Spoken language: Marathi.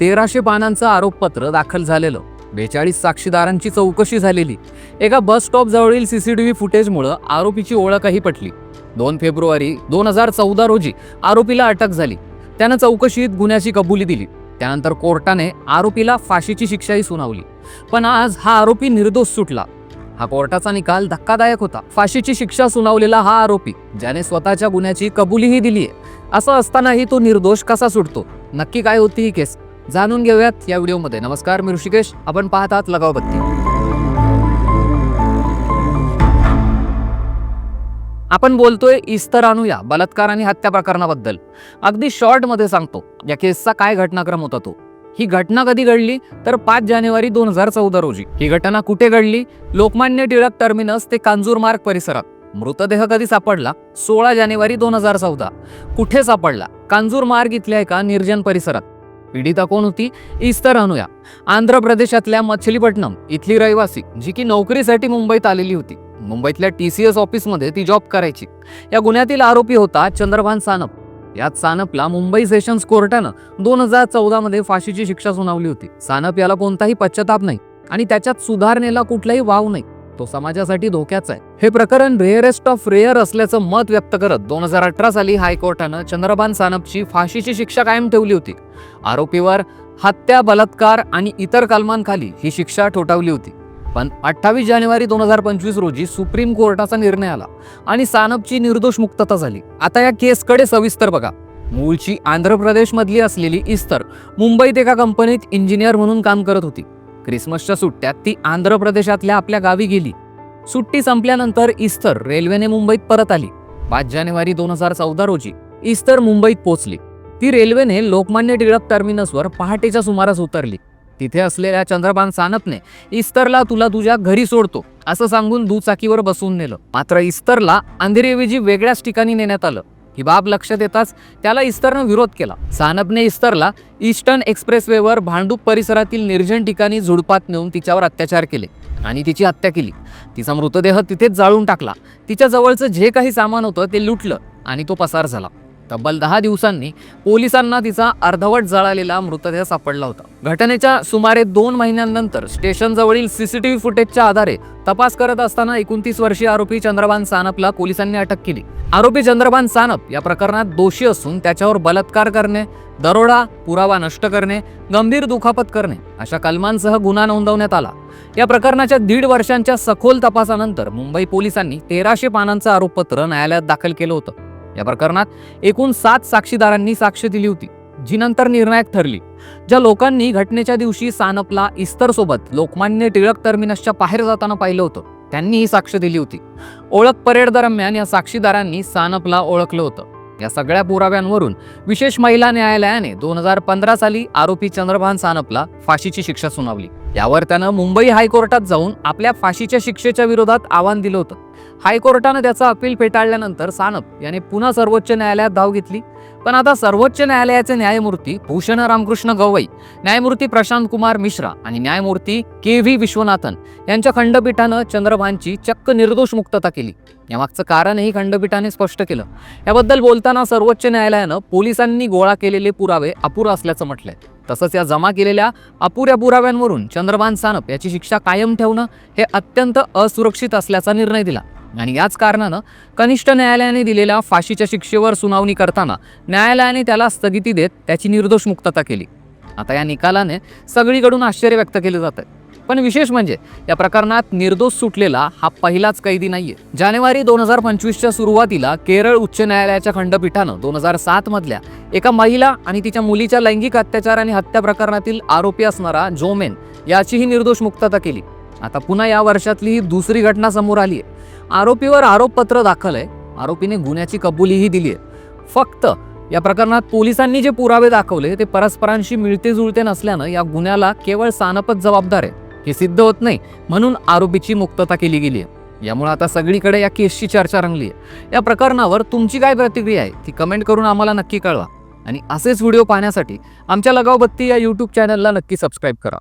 तेराशे पानांचं आरोपपत्र दाखल झालेलं. बेचाळीस साक्षीदारांची चौकशी झालेली. एका बस स्टॉप जवळील सीसीटीव्ही फुटेजमुळं आरोपीची ओळखही पटली. दोन फेब्रुवारी दोन हजार चौदा रोजी आरोपीला अटक झाली. त्यानं चौकशीत गुन्ह्याची कबुली दिली. त्यानंतर कोर्टाने आरोपीला फाशीची शिक्षाही सुनावली. पण आज हा आरोपी निर्दोष सुटला. हा कोर्टाचा निकाल धक्कादायक होता. फाशीची शिक्षा सुनावलेला हा आरोपी ज्याने स्वतःच्या गुन्ह्याची कबुलीही दिली आहे असं असतानाही तो निर्दोष कसा सुटतो? नक्की काय होती ही केस? जाणून घेऊयात या व्हिडिओमध्ये. नमस्कार मी ऋषिकेश. आपण पाहतात लगाव बत्ती. आपण बोलतोय इस्तर आणूया बलात्कार आणि हत्या प्रकरणाबद्दल. अगदी शॉर्टमध्ये सांगतो या केसचा काय घटनाक्रम होता तो? ही घटना कधी घडली? तर पाच जानेवारी दोन हजार चौदा रोजी. ही घटना कुठे घडली? लोकमान्य टिळक टर्मिनस ते कांजूर मार्ग परिसरात. मृतदेह कधी सापडला? सोळा जानेवारी दोन हजार चौदा. कुठे सापडला? कांजूर मार्ग इथल्या एका निर्जन परिसरात. पीडिता कोण होती? इस्तर अनुया. आंध्र प्रदेशातल्या मछलीपट्टणम इथली रहिवासी जी की नोकरीसाठी मुंबईत आलेली होती. मुंबईतल्या टी सी एस ऑफिसमध्ये ती जॉब करायची. या गुन्ह्यातील आरोपी होता चंद्रभान सानप. यात सानपला मुंबई सेशन्स कोर्टानं दोन हजार चौदामध्ये फाशीची शिक्षा सुनावली होती. सानप याला कोणताही पश्चाताप नाही आणि त्याच्यात सुधारणेला कुठलाही वाव नाही. तो समाजासाठी धोक्याचा आहे. हे प्रकरण रेअरेस्ट ऑफ रेअर असल्याचं मत व्यक्त करत दोन हजार अठरा साली हायकोर्टानं चंद्रभान सानपची फाशीची शिक्षा कायम ठेवली होती. आरोपीवर हत्या बलात्कार आणि इतर कलमांखाली ही शिक्षा ठोठावली होती. पण अठ्ठावीस जानेवारी दोन हजार पंचवीस रोजी सुप्रीम कोर्टाचा निर्णय आला आणि सानपची निर्दोष मुक्तता झाली. आता या केसकडे सविस्तर बघा. मूळची आंध्र प्रदेशमधली असलेली इस्तर मुंबईत एका कंपनीत इंजिनियर म्हणून काम करत होती. क्रिसमसच्या सुट्ट्यात ती आंध्र प्रदेशातल्या आपल्या गावी गेली. सुट्टी संपल्यानंतर इस्तर रेल्वेने मुंबईत परत आली. पाच जानेवारी दोन हजार चौदा रोजी इस्तर मुंबईत पोहोचली. ती रेल्वेने लोकमान्य टिळक टर्मिनसवर पहाटेच्या सुमारास उतरली. तिथे असलेल्या चंद्रभान सानपने इस्तरला तुला तुझ्या घरी सोडतो असं सांगून दुचाकीवर बसवून नेलं. मात्र इस्तरला अंधेरीऐवजी वेगळ्याच ठिकाणी नेण्यात आलं. ही बाब लक्षात येताच त्याला इस्तरनं विरोध केला. सानपने इस्तरला ईस्टर्न एक्सप्रेसवेवर भांडूप परिसरातील निर्जन ठिकाणी झुडपात नेऊन तिच्यावर अत्याचार केले आणि तिची हत्या केली. तिचा मृतदेह तिथेच जाळून टाकला. तिच्या जवळचं जे काही सामान होतं ते लुटलं आणि तो पसार झाला. तब्बल दहा दिवसांनी पोलिसांना तिचा अर्धवट जळालेला मृतदेह सापडला होता. घटनेच्या सुमारे दोन महिन्यांनंतर स्टेशनजवळील सीसीटीव्ही फुटेजच्या आधारे तपास करत असताना एकोणतीस वर्षीय आरोपी चंद्रभान सानपला पोलिसांनी अटक केली. आरोपी चंद्रभान सानप या प्रकरणात दोषी असून त्याच्यावर बलात्कार करणे दरोडा पुरावा नष्ट करणे गंभीर दुखापत करणे अशा कलमांसह गुन्हा नोंदवण्यात आला. या प्रकरणाच्या दीड वर्षांच्या सखोल तपासानंतर मुंबई पोलिसांनी तेराशे पानांचं आरोपपत्र न्यायालयात दाखल केलं होतं. या प्रकरणात एकूण सात साक्षीदारांनी साक्ष दिली होती. जी नंतर निर्णायक ठरली ज्या लोकांनी घटनेच्या दिवशी सानपला इस्तर सोबत लोकमान्य टिळक टर्मिनसच्या बाहेर जाताना पाहिलं होतं त्यांनी ही साक्ष दिली होती. ओळख परेड दरम्यान या साक्षीदारांनी सानपला ओळखलं होतं. या सगळ्या पुराव्यांवरून विशेष महिला न्यायालयाने दोन हजार पंधरा साली आरोपी चंद्रभान सानपला फाशीची शिक्षा सुनावली. यावर त्यानं मुंबई हायकोर्टात जाऊन आपल्या फाशीच्या शिक्षेच्या विरोधात आव्हान दिलं होतं. हायकोर्टानं त्याचा अपील फेटाळल्यानंतर सानप याने पुन्हा सर्वोच्च न्यायालयात धाव घेतली. पण आता सर्वोच्च न्यायालयाचे न्यायमूर्ती भूषण रामकृष्ण गवई न्यायमूर्ती प्रशांत कुमार मिश्रा आणि न्यायमूर्ती के व्ही विश्वनाथन यांच्या खंडपीठानं चंद्रभानची चक्क निर्दोष मुक्तता केली. यामागचं कारणही खंडपीठाने स्पष्ट केलं. याबद्दल बोलताना सर्वोच्च न्यायालयानं पोलिसांनी गोळा केलेले पुरावे अपुरा असल्याचं म्हटलंय. तसंच या जमा केलेल्या अपुऱ्या पुराव्यांवरून चंद्रभान सानप याची शिक्षा कायम ठेवणं हे अत्यंत असुरक्षित असल्याचा निर्णय दिला. आणि याच कारणानं कनिष्ठ न्यायालयाने दिलेल्या फाशीच्या शिक्षेवर सुनावणी करताना न्यायालयाने त्याला स्थगिती देत त्याची निर्दोष मुक्तता केली. आता या निकालाने सगळीकडून आश्चर्य व्यक्त केलं जात आहे पण विशेष म्हणजे या प्रकरणात निर्दोष सुटलेला हा पहिलाच कैदी नाहीये. जानेवारी दोन हजार पंचवीसच्या सुरुवातीला केरळ उच्च न्यायालयाच्या खंडपीठानं दोन हजार सात मधल्या एका महिला आणि तिच्या मुलीच्या लैंगिक अत्याचार आणि हत्या प्रकरणातील आरोपी असणारा जोमेन याचीही निर्दोष मुक्तता केली. आता पुन्हा या वर्षातली ही दुसरी घटना समोर आली आहे आरोपीवर आरोपपत्र दाखल आहे. आरोपीने गुन्ह्याची कबुलीही दिली आहे फक्त या प्रकरणात पोलिसांनी जे पुरावे दाखवले ते परस्परांशी मिळते जुळते नसल्यानं या गुन्ह्याला केवळ सानपच जबाबदार आहे. हे सिद्ध होत नाही म्हणून आरोपीची मुक्तता केली गेली आहे. यामुळे आता सगळीकडे या केसची चर्चा रंगली आहे. या प्रकरणावर तुमची काय प्रतिक्रिया आहे ती कमेंट करून आम्हाला नक्की कळवा. आणि असेच व्हिडिओ पाहण्यासाठी आमच्या लगावबत्ती या यूट्यूब चॅनलला नक्की सबस्क्राईब करा.